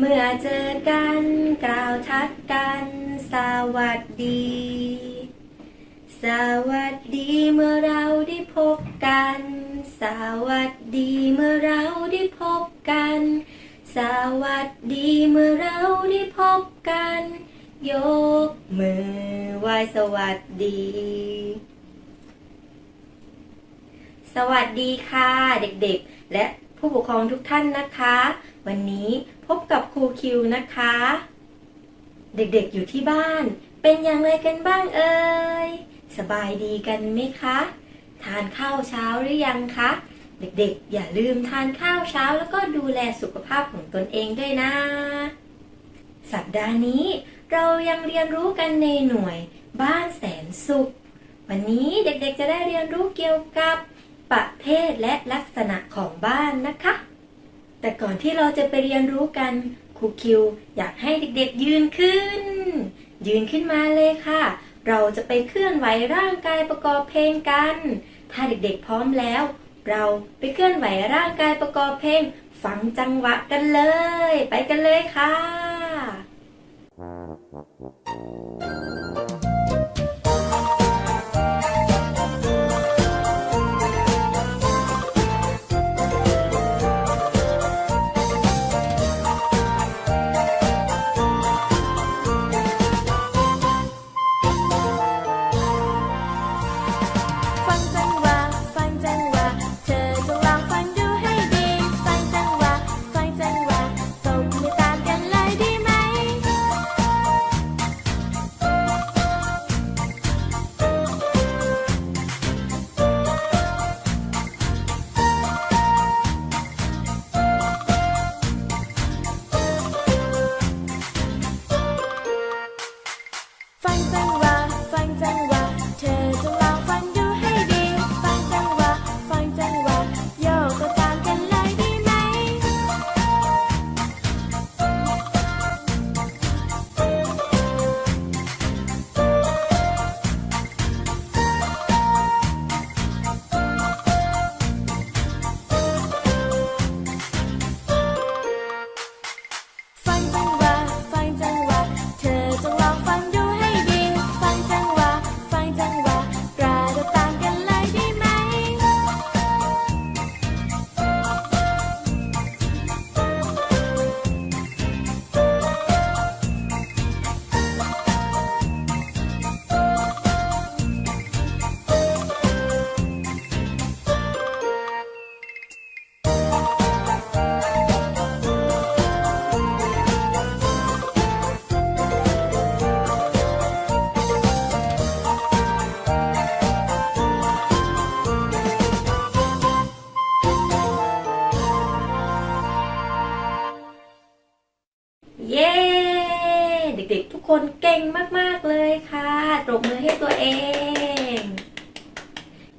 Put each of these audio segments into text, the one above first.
เมื่อเจอกันกล่าวทักกัน สวัสดี สวัสดีเมื่อเราได้พบกัน สวัสดีเมื่อเราได้พบกัน สวัสดีเมื่อเราได้พบกัน ยกมือไหว้สวัสดี สวัสดีค่ะเด็กๆ และผู้ปกครองทุกท่านนะคะ วันนี้ พบกับครูคิวนะคะ เด็กๆอยู่ที่บ้าน เป็นอย่างไรกันบ้างเอ่ย สบายดีกันไหมคะ ทานข้าวเช้าหรือยังคะ เด็กๆ อย่าลืมทานข้าวเช้าแล้วก็ดูแลสุขภาพของตนเองด้วยนะ สัปดาห์นี้เรายังเรียนรู้กันในหน่วยบ้านแสนสุข วันนี้เด็กๆจะได้เรียนรู้เกี่ยวกับประเภทและลักษณะของบ้านนะคะ แต่ก่อนที่เราจะไปเรียนรู้กันครูคิว อยากให้เด็กๆยืนขึ้น ยืนขึ้นมาเลยค่ะ เราจะไปเคลื่อนไหวร่างกายประกอบเพลงกัน ถ้าเด็กๆพร้อมแล้ว เราไปเคลื่อนไหวร่างกายประกอบเพลง ฟังจังหวะกันเลย ไปกันเลยค่ะฟั เย้ เด็กๆ ทุกคนเก่งมากๆเลยค่ะตบมือให้ตัวเอง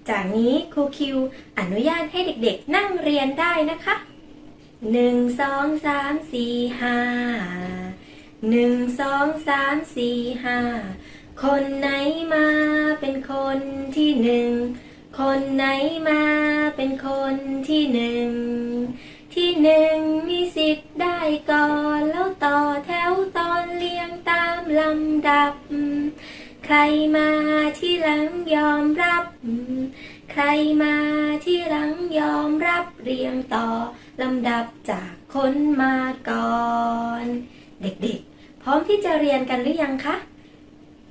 จากนี้ครูคิวอนุญาตให้เด็กๆ นั่งเรียนได้นะคะหนึ่งสองสามสี่ห้าหนึ่งสองสามสี่ห้าคนไหนมาเป็นคนที่หนึ่งคนไหนมาเป็นคนที่หนึ่ง ที่หนึ่งมีสิทธิ์ได้ก่อนแล้วต่อแถวตอนเรียงตามลำดับ ใครมาที่หลังยอมรับ ใครมาที่หลังยอมรับเรียงต่อลำดับจากคนมาก่อน เด็กๆ พร้อมที่จะเรียนกันหรือยังคะ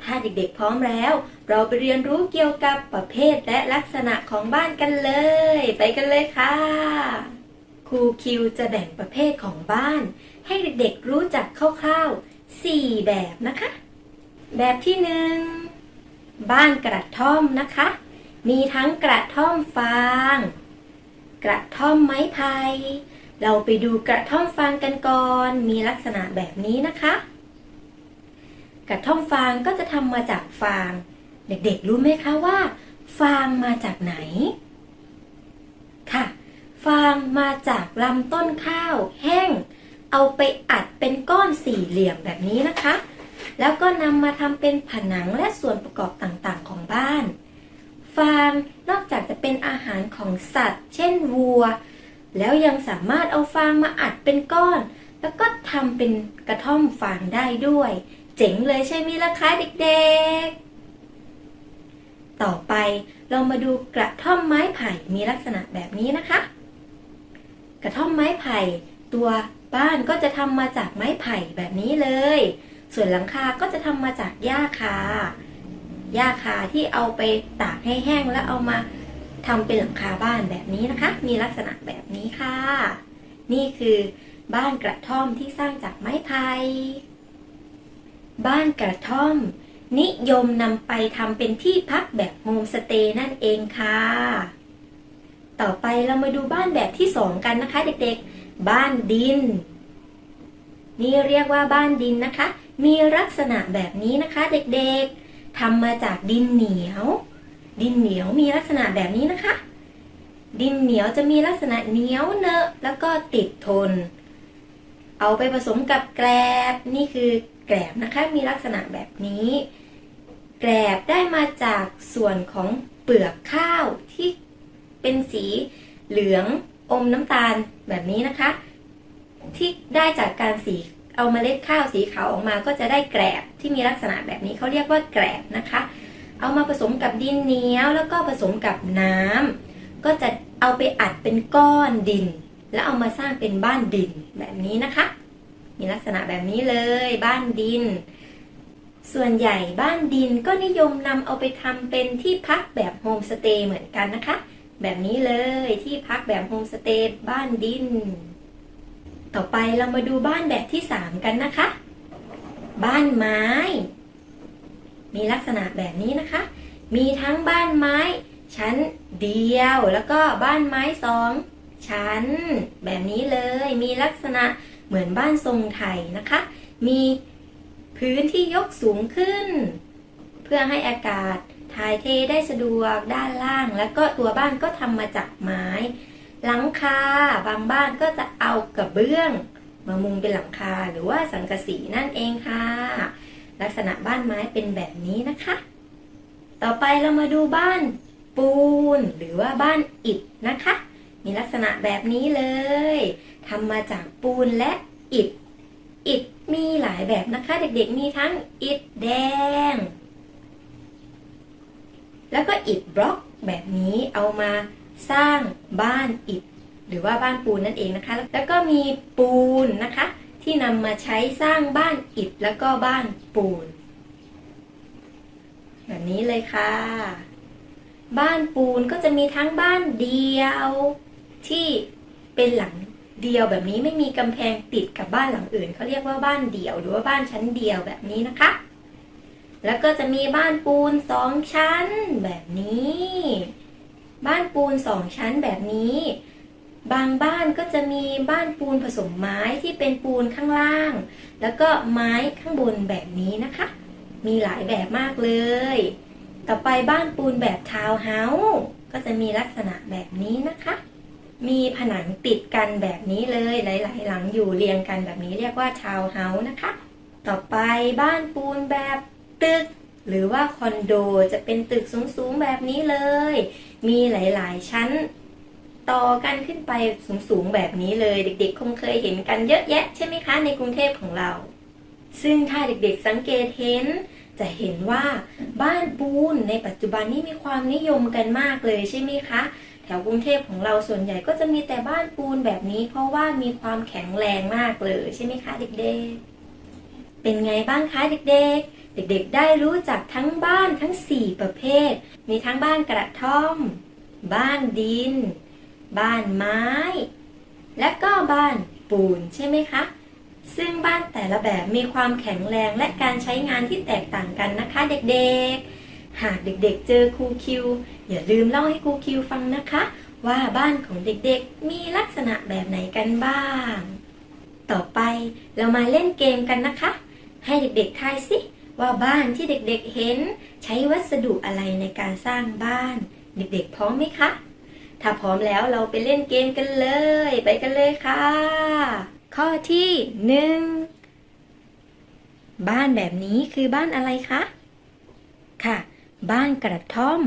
ถ้าเด็กๆ พร้อมแล้ว เราไปเรียนรู้เกี่ยวกับประเภทและลักษณะของบ้านกันเลย ไปกันเลยค่ะ ครูคิวจะแบ่งประเภทของบ้าน ให้เด็กๆรู้จักคร่าวๆ 4 แบบนะคะ แบบที่หนึ่งบ้านกระท่อมนะคะ มีทั้งกระท่อมฟาง กระท่อมไม้ไผ่เราไปดูกระท่อมฟางกันก่อน มีลักษณะแบบนี้นะคะ กระท่อมฟางก็จะทำมาจากฟาง เด็กๆรู้ไหมคะว่า ฟางมาจากไหน ค่ะ ฟางมาจากลำต้นข้าวแห้ง เอาไปอัดเป็นก้อนสี่เหลี่ยมแบบนี้นะคะ แล้วก็นำมาทำเป็นผนังและส่วนประกอบต่างๆของบ้าน ฟางนอกจากจะเป็นอาหารของสัตว์ เช่นวัว แล้วยังสามารถเอาฟางมาอัดเป็นก้อน แล้วก็ทำเป็นกระท่อมฟางได้ด้วย เจ๋งเลยใช่ไหมล่ะคะเด็กๆต่อไปเรามาดูกระท่อมไม้ไผ่มีลักษณะแบบนี้นะคะ ระท่อมไม้ไผ่ ตัวบ้านก็จะทำมาจากไม้ไผ่แบบนี้เลย ส่วนหลังคาก็จะทำมาจากหญ้าคาหญ้าคาที่เอาไปตากให้แห้งแล้วเอามาทำเป็นหลังคาบ้านแบบนี้นะคะ มีลักษณะแบบนี้ค่ะ นี่คือบ้านกระท่อมที่สร้างจากไม้ไผ่บ้านกระท่อม นิยมนำไปทำเป็นที่พักแบบโฮมสเตย์นั่นเองค่ะ ต่อไปเรามาดูบ้านแบบที่สองกันนะคะเด็กๆ บ้านดิน นี่เรียกว่าบ้านดินนะคะ มีลักษณะแบบนี้นะคะ เด็กๆทำมาจากดินเหนียว ดินเหนียวมีลักษณะแบบนี้นะคะ ดินเหนียวจะมีลักษณะเหนียวเนอะแล้วก็ติดทน เอาไปผสมกับแกลบนี่คือแกลบนะคะ มีลักษณะแบบนี้ แกลบได้มาจากส่วนของเปลือกข้าวที่ เป็นสีเหลืองอมน้ำตาลแบบนี้นะคะ ที่ได้จากการสีเอาเมล็ดข้าวสีขาวออกมาก็จะได้แกลบที่มีลักษณะแบบนี้เขาเรียกว่าแกลบนะคะ เอามาผสมกับดินเหนียวแล้วก็ผสมกับน้ำก็จะเอาไปอัดเป็นก้อนดิน แล้วเอามาสร้างเป็นบ้านดินแบบนี้นะคะ มีลักษณะแบบนี้เลยบ้านดิน ส่วนใหญ่บ้านดินก็นิยมนำเอาไปทำเป็นที่พักแบบโฮมสเตย์เหมือนกันนะคะ แบบนี้เลยที่พักแบบโฮมสเตย์บ้านดิน ต่อไปเรามาดูบ้านแบบที่3กันนะคะ บ้านไม้ มีลักษณะแบบนี้นะคะ มีทั้งบ้านไม้ ชั้นเดียวแล้วก็บ้านไม้สองชั้น แบบนี้เลยมีลักษณะเหมือนบ้านทรงไทยนะคะ มีพื้นที่ยกสูงขึ้น เพื่อให้อากาศ ถ่ายเทได้สะดวกด้านล่าง แล้วก็ตัวบ้านก็ทำมาจากไม้ หลังคาบางบ้านก็จะเอากระเบื้อง มามุงเป็นหลังคาหรือว่าสังกะสีนั่นเองค่ะ ลักษณะบ้านไม้เป็นแบบนี้นะคะ ต่อไปเรามาดูบ้านปูน หรือว่าบ้านอิฐนะคะ มีลักษณะแบบนี้เลยทำมาจากปูนและอิฐอิฐมีหลายแบบนะคะ เด็กๆมีทั้งอิฐแดง แล้วก็อิฐบล็อกแบบนี้เอามาสร้างบ้านอิฐหรือว่าบ้านปูนนั่นเองนะคะ แล้วก็มีปูนนะคะ ที่นำมาใช้สร้างบ้านอิฐแล้วก็บ้านปูน แบบนี้เลยค่ะ บ้านปูนก็จะมีทั้งบ้านเดียว ที่เป็นหลังเดียวแบบนี้ไม่มีกำแพงติดกับบ้านหลังอื่นเขาเรียกว่าบ้านเดี่ยว หรือว่าบ้านชั้นเดียวแบบนี้นะคะ แล้วก็จะมีบ้านปูนสองชั้นแบบนี้ บ้านปูนสองชั้นแบบนี้ บางบ้านก็จะมีบ้านปูนผสมไม้ที่เป็นปูนข้างล่าง แล้วก็ไม้ข้างบนแบบนี้นะคะ มีหลายแบบมากเลย ต่อไปบ้านปูนแบบทาวน์เฮาส์ก็จะมีลักษณะแบบนี้นะคะ มีผนังติดกันแบบนี้เลย หลาย ๆ หลังอยู่เรียงกันแบบนี้เรียกว่าทาวน์เฮาส์นะคะ ต่อไปบ้านปูนแบบ ตึก หรือว่าคอนโดจะเป็นตึกสูงๆแบบนี้เลย มีหลายๆชั้นต่อกันขึ้นไปสูงๆแบบนี้เลย เด็กๆ คงเคยเห็นกันเยอะแยะใช่ไหมคะในกรุงเทพของเรา ซึ่งถ้าเด็กๆสังเกตเห็น จะเห็นว่าบ้านปูนในปัจจุบันนี้มีความนิยมกันมากเลยใช่ไหมคะแถวกรุงเทพของเราส่วนใหญ่ก็จะมีแต่บ้านปูนแบบนี้ เพราะว่ามีความแข็งแรงมากเลยใช่ไหมคะเด็กๆ เป็นไงบ้างคะเด็กๆ เด็กๆ ได้รู้จักทั้งบ้านทั้ง 4 ประเภท มีทั้งบ้านกระท่อม บ้านดิน บ้านไม้ และก็บ้านปูนใช่ไหมคะ ซึ่งบ้านแต่ละแบบมีความแข็งแรงและการใช้งานที่แตกต่างกันนะคะเด็กๆ หากเด็กๆ เจอครูคิว อย่าลืมเล่าให้ครูคิวฟังนะคะ ว่าบ้านของเด็กๆ มีลักษณะแบบไหนกันบ้าง ต่อไปเรามาเล่นเกมกันนะคะ ให้เด็กๆทายสิ ว่าบ้านที่เด็กๆเห็นใช้วัสดุอะไรในการสร้างบ้าน เด็กๆพร้อมไหมคะ ถ้าพร้อมแล้วเราไปเล่นเกมกันเลย ไปกันเลยค่ะ ข้อที่หนึ่งบ้านแบบนี้คือบ้านอะไรคะ ค่ะ บ้านกระท่อม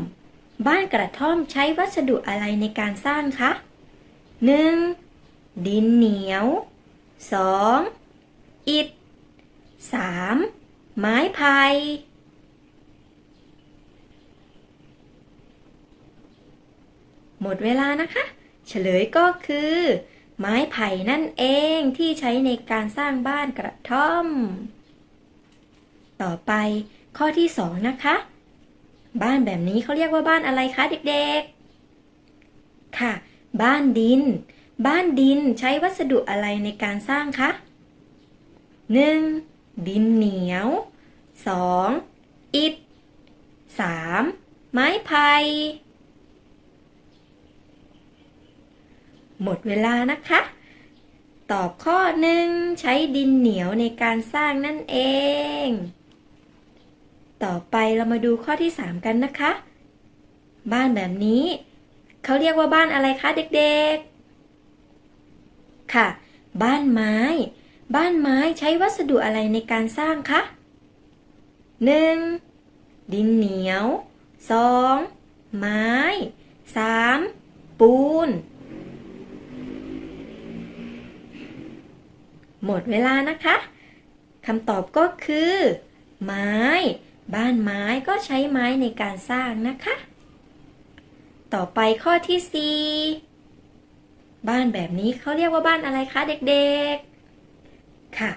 บ้านกระท่อมใช้วัสดุอะไรในการสร้างคะหนึ่งดินเหนียวสองอิฐสาม ไม้พายหมดเวลานะคะ เฉลยก็คือ ไม้ไผ่นั่นเองที่ใช้ในการสร้างบ้านกระท่อม ต่อไปข้อที่สองนะคะ บ้านแบบนี้เขาเรียกว่าบ้านอะไรคะเด็กๆ ค่ะ บ้านดิน บ้านดินใช้วัสดุอะไรในการสร้างคะ 1. ดินเหนียว 2. อิฐ 3. ไม้ไผ่หมดเวลานะคะ ตอบข้อหนึ่งใช้ดินเหนียวในการสร้างนั่นเอง ต่อไปเรามาดูข้อที่ 3 กันนะคะ บ้านแบบนี้ เขาเรียกว่าบ้านอะไรคะเด็กๆ ค่ะ บ้านไม้ บ้านไม้ใช้วัสดุอะไรในการสร้างคะ 1. ดินเหนียว 2. ไม้ 3. ปูน หมดเวลานะคะคำตอบก็คือ ไม้ บ้านไม้ก็ใช้ไม้ในการสร้างนะคะ ต่อไปข้อที่ 4 บ้านแบบนี้เขาเรียกว่าบ้านอะไรคะเด็กๆ ค่ะ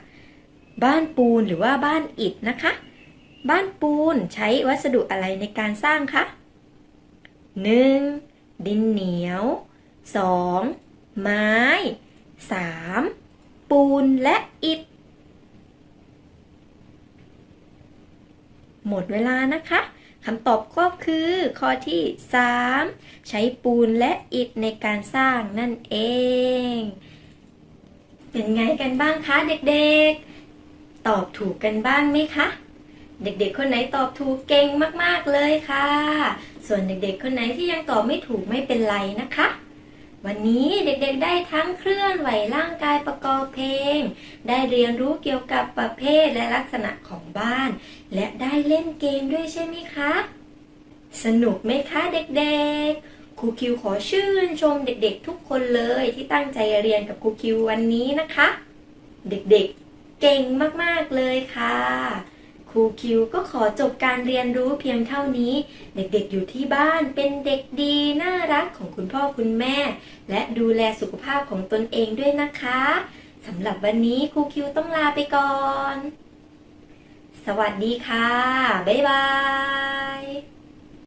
บ้านปูนหรือว่าบ้านอิฐนะคะ บ้านปูนใช้วัสดุอะไรในการสร้างคะ 1. ดินเหนียว 2. ไม้ 3. ปูนและอิฐหมดเวลานะคะคำตอบก็คือข้อที่ 3 ใช้ปูนและอิฐในการสร้างนั่นเอง เป็นไงกันบ้างคะเด็กๆ ตอบถูกกันบ้างไหมคะ เด็กๆ คนไหนตอบถูกเก่งมากๆเลยค่ะ ส่วนเด็กๆ คนไหนที่ยังตอบไม่ถูกไม่เป็นไรนะคะ วันนี้เด็กๆ ได้ทั้งเคลื่อนไหวร่างกายประกอบเพลง ได้เรียนรู้เกี่ยวกับประเภทและลักษณะของบ้าน และได้เล่นเกมด้วยใช่ไหมคะ สนุกไหมคะเด็กๆ ครูคิวขอชื่นชมเด็กๆ ทุกคนเลยที่ตั้งใจเรียนกับครูคิววันนี้นะคะ เด็กๆเก่งมากๆเลยค่ะครูคิวก็ขอจบการเรียนรู้เพียงเท่านี้ เด็กๆอยู่ที่บ้านเป็นเด็กดีน่ารักของคุณพ่อคุณแม่ และดูแลสุขภาพของตนเองด้วยนะคะสำหรับวันนี้ครูคิวต้องลาไปก่อน สวัสดีค่ะ บ๊ายบาย